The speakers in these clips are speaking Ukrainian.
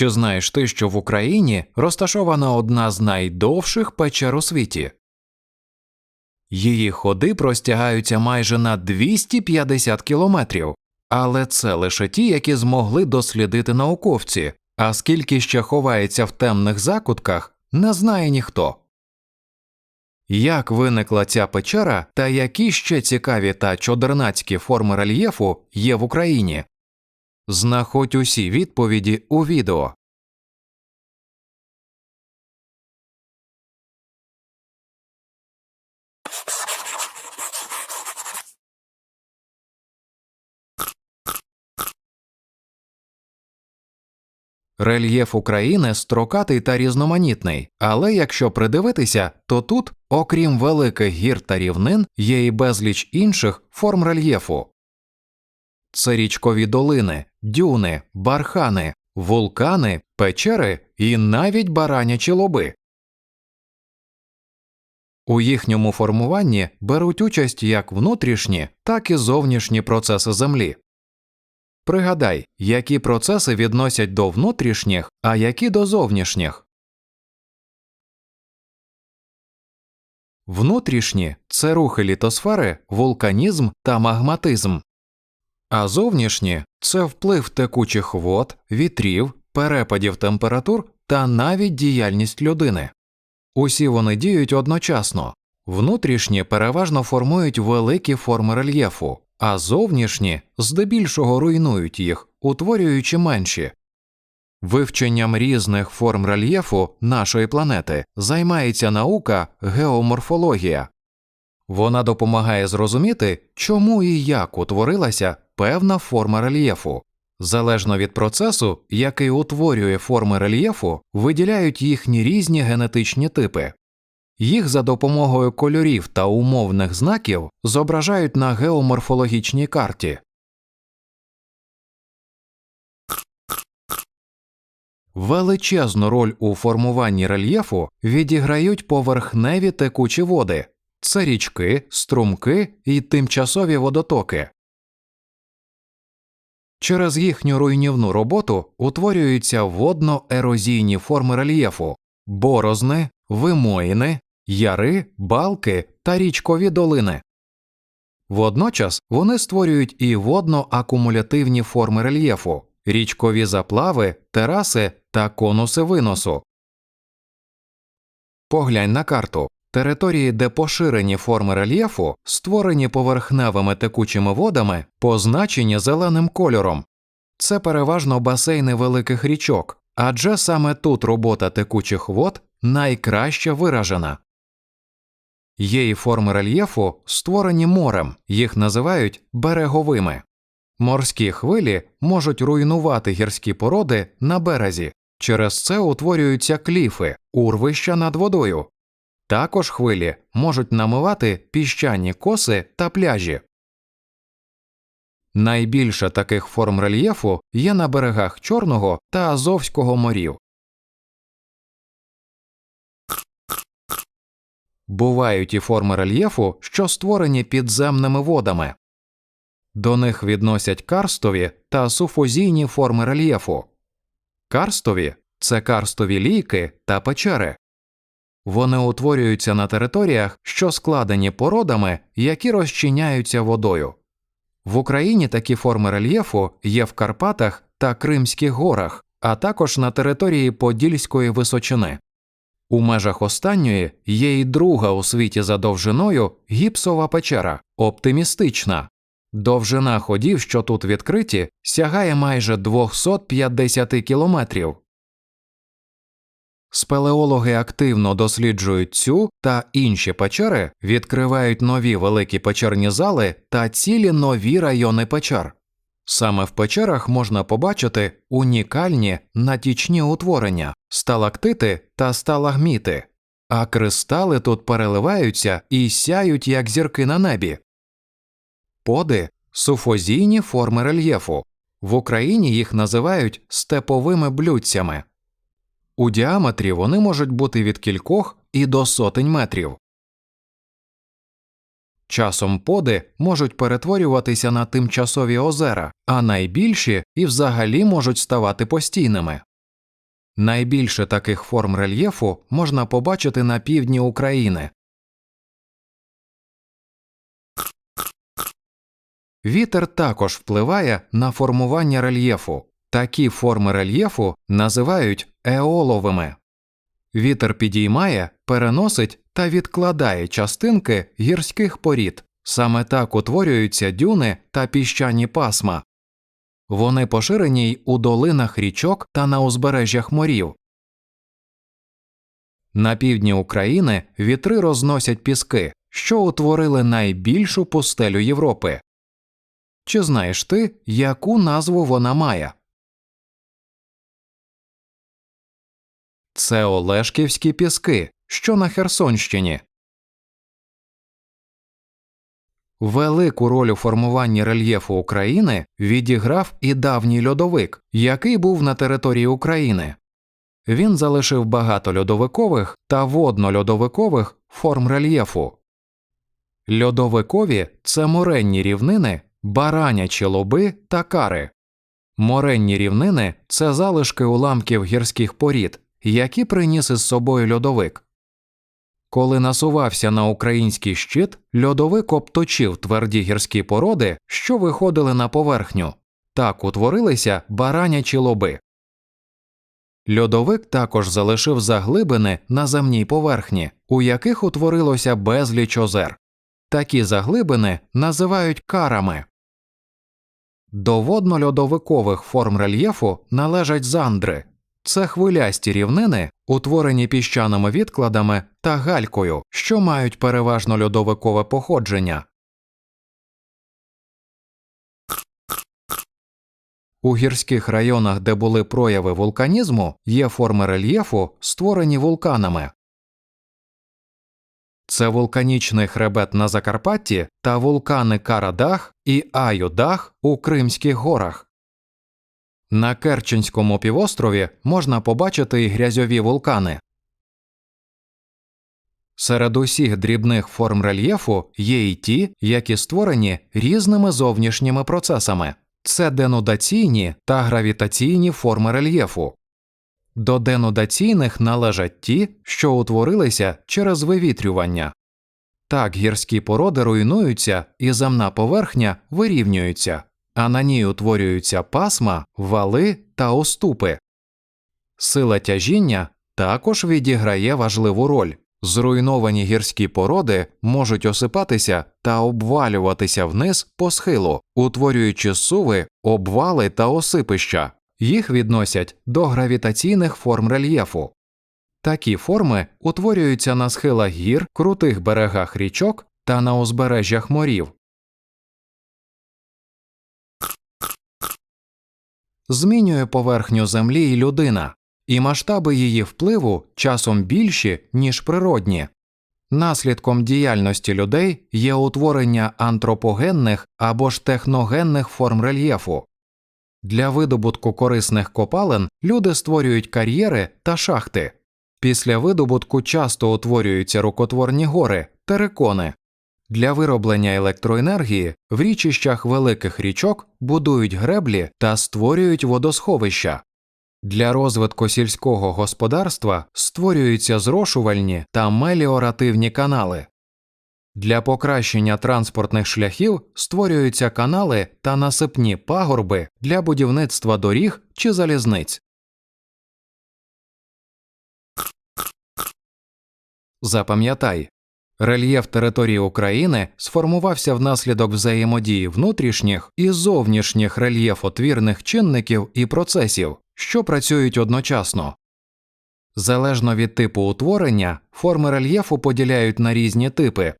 Чи знаєш ти, що в Україні розташована одна з найдовших печер у світі? Її ходи простягаються майже на 250 кілометрів, але це лише ті, які змогли дослідити науковці, а скільки ще ховається в темних закутках, не знає ніхто. Як виникла ця печера та які ще цікаві та чодернацькі форми рельєфу є в Україні? Знаходь усі відповіді у відео. Рельєф України строкатий та різноманітний, але якщо придивитися, то тут, окрім великих гір та рівнин, є і безліч інших форм рельєфу. Це річкові долини, дюни, бархани, вулкани, печери і навіть баранячі лоби. У їхньому формуванні беруть участь як внутрішні, так і зовнішні процеси Землі. Пригадай, які процеси відносять до внутрішніх, а які до зовнішніх. Внутрішні це рухи літосфери, вулканізм та магматизм, а зовнішні це вплив текучих вод, вітрів, перепадів температур та навіть діяльність людини. Усі вони діють одночасно. Внутрішні переважно формують великі форми рельєфу, а зовнішні здебільшого руйнують їх, утворюючи менші. Вивченням різних форм рельєфу нашої планети займається наука геоморфологія. Вона допомагає зрозуміти, чому і як утворилася певна форма рельєфу. Залежно від процесу, який утворює форми рельєфу, виділяють їхні різні генетичні типи. Їх за допомогою кольорів та умовних знаків зображають на геоморфологічній карті. Величезну роль у формуванні рельєфу відіграють поверхневі текучі води це річки, струмки і тимчасові водотоки. Через їхню руйнівну роботу утворюються водно-ерозійні форми рельєфу борозни, вимоїни, яри, балки та річкові долини. Водночас вони створюють і водно-акумулятивні форми рельєфу, річкові заплави, тераси та конуси виносу. Поглянь на карту. Території, де поширені форми рельєфу, створені поверхневими текучими водами, позначені зеленим кольором. Це переважно басейни великих річок, адже саме тут робота текучих вод найкраще виражена. Є і форми рельєфу, створені морем, їх називають береговими. Морські хвилі можуть руйнувати гірські породи на березі, через це утворюються кліфи, урвища над водою. Також хвилі можуть намивати піщані коси та пляжі. Найбільше таких форм рельєфу є на берегах Чорного та Азовського морів. Бувають і форми рельєфу, що створені підземними водами. До них відносять карстові та суфозійні форми рельєфу. Карстові це карстові лійки та печери. Вони утворюються на територіях, що складені породами, які розчиняються водою. В Україні такі форми рельєфу є в Карпатах та Кримських горах, а також на території Подільської височини. У межах останньої є й друга у світі за довжиною гіпсова печера, оптимістична. Довжина ходів, що тут відкриті, сягає майже 250 кілометрів. Спелеологи активно досліджують цю та інші печери, відкривають нові великі печерні зали та цілі нові райони печер. Саме в печерах можна побачити унікальні натічні утворення, сталактити та сталагміти, а кристали тут переливаються і сяють як зірки на небі. Поди суфозійні форми рельєфу. В Україні їх називають степовими блюдцями. У діаметрі вони можуть бути від кількох і до сотень метрів. Часом поди можуть перетворюватися на тимчасові озера, а найбільші і взагалі можуть ставати постійними. Найбільше таких форм рельєфу можна побачити на півдні України. Вітер також впливає на формування рельєфу. Такі форми рельєфу називають еоловими. Вітер підіймає, переносить та відкладає частинки гірських порід. Саме так утворюються дюни та піщані пасма. Вони поширені й у долинах річок та на узбережжях морів. На півдні України вітри розносять піски, що утворили найбільшу пустелю Європи. Чи знаєш ти, яку назву вона має? Це Олешківські піски, що на Херсонщині. Велику роль у формуванні рельєфу України відіграв і давній льодовик, який був на території України. Він залишив багато льодовикових та водно-льодовикових форм рельєфу. Льодовикові це моренні рівнини, баранячі лоби та кари. Моренні рівнини це залишки уламків гірських порід, які приніс із собою льодовик. Коли насувався на український щит, льодовик обточив тверді гірські породи, що виходили на поверхню. Так утворилися баранячі лоби. Льодовик також залишив заглибини на земній поверхні, у яких утворилося безліч озер. Такі заглибини називають карами. До водно-льодовикових форм рельєфу належать зандри це хвилясті рівнини, утворені піщаними відкладами та галькою, що мають переважно льодовикове походження. У гірських районах, де були прояви вулканізму, є форми рельєфу, створені вулканами. Це вулканічний хребет на Закарпатті та вулкани Карадах і Аюдах у Кримських горах. На Керченському півострові можна побачити і грязьові вулкани. Серед усіх дрібних форм рельєфу є й ті, які створені різними зовнішніми процесами це денудаційні та гравітаційні форми рельєфу. До денудаційних належать ті, що утворилися через вивітрювання. Так гірські породи руйнуються і земна поверхня вирівнюється, а на ній утворюються пасма, вали та оступи. Сила тяжіння також відіграє важливу роль. Зруйновані гірські породи можуть осипатися та обвалюватися вниз по схилу, утворюючи суви, обвали та осипища. Їх відносять до гравітаційних форм рельєфу. Такі форми утворюються на схилах гір, крутих берегах річок та на узбережжях морів. Змінює поверхню землі і людина, і масштаби її впливу часом більші, ніж природні. Наслідком діяльності людей є утворення антропогенних або ж техногенних форм рельєфу. Для видобутку корисних копалин люди створюють кар'єри та шахти. Після видобутку часто утворюються рукотворні гори, терикони. Для вироблення електроенергії в річищах великих річок будують греблі та створюють водосховища. Для розвитку сільського господарства створюються зрошувальні та меліоративні канали. Для покращення транспортних шляхів створюються канали та насипні пагорби для будівництва доріг чи залізниць. Запам'ятай, рельєф території України сформувався внаслідок взаємодії внутрішніх і зовнішніх рельєфотвірних чинників і процесів, що працюють одночасно. Залежно від типу утворення, форми рельєфу поділяють на різні типи.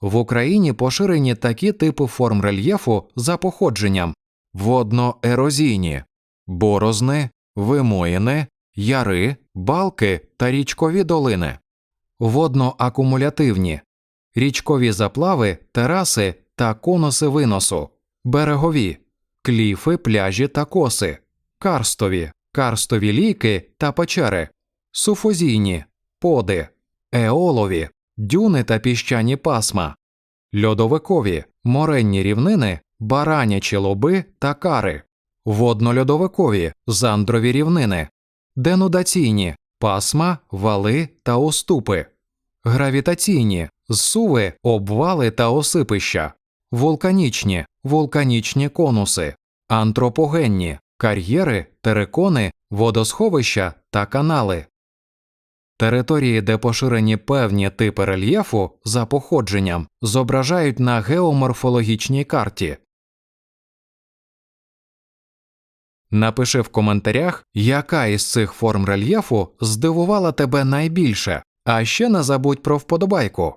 В Україні поширені такі типи форм рельєфу за походженням водно-ерозійні, борозни, вимоїни, яри, балки та річкові долини, водно-акумулятивні, річкові заплави, тераси та конуси виносу, берегові, кліфи, пляжі та коси, карстові, карстові ліки та печери, суфозійні, поди, еолові, дюни та піщані пасма, льодовикові, моренні рівнини, баранячі лоби та кари, водно-льодовикові, зандрові рівнини, денудаційні пасма, вали та уступи, гравітаційні зсуви, обвали та осипища, вулканічні вулканічні конуси, антропогенні кар'єри, терикони, водосховища та канали. Території, де поширені певні типи рельєфу за походженням, зображають на геоморфологічній карті. Напиши в коментарях, яка із цих форм рельєфу здивувала тебе найбільше, а ще не забудь про вподобайку.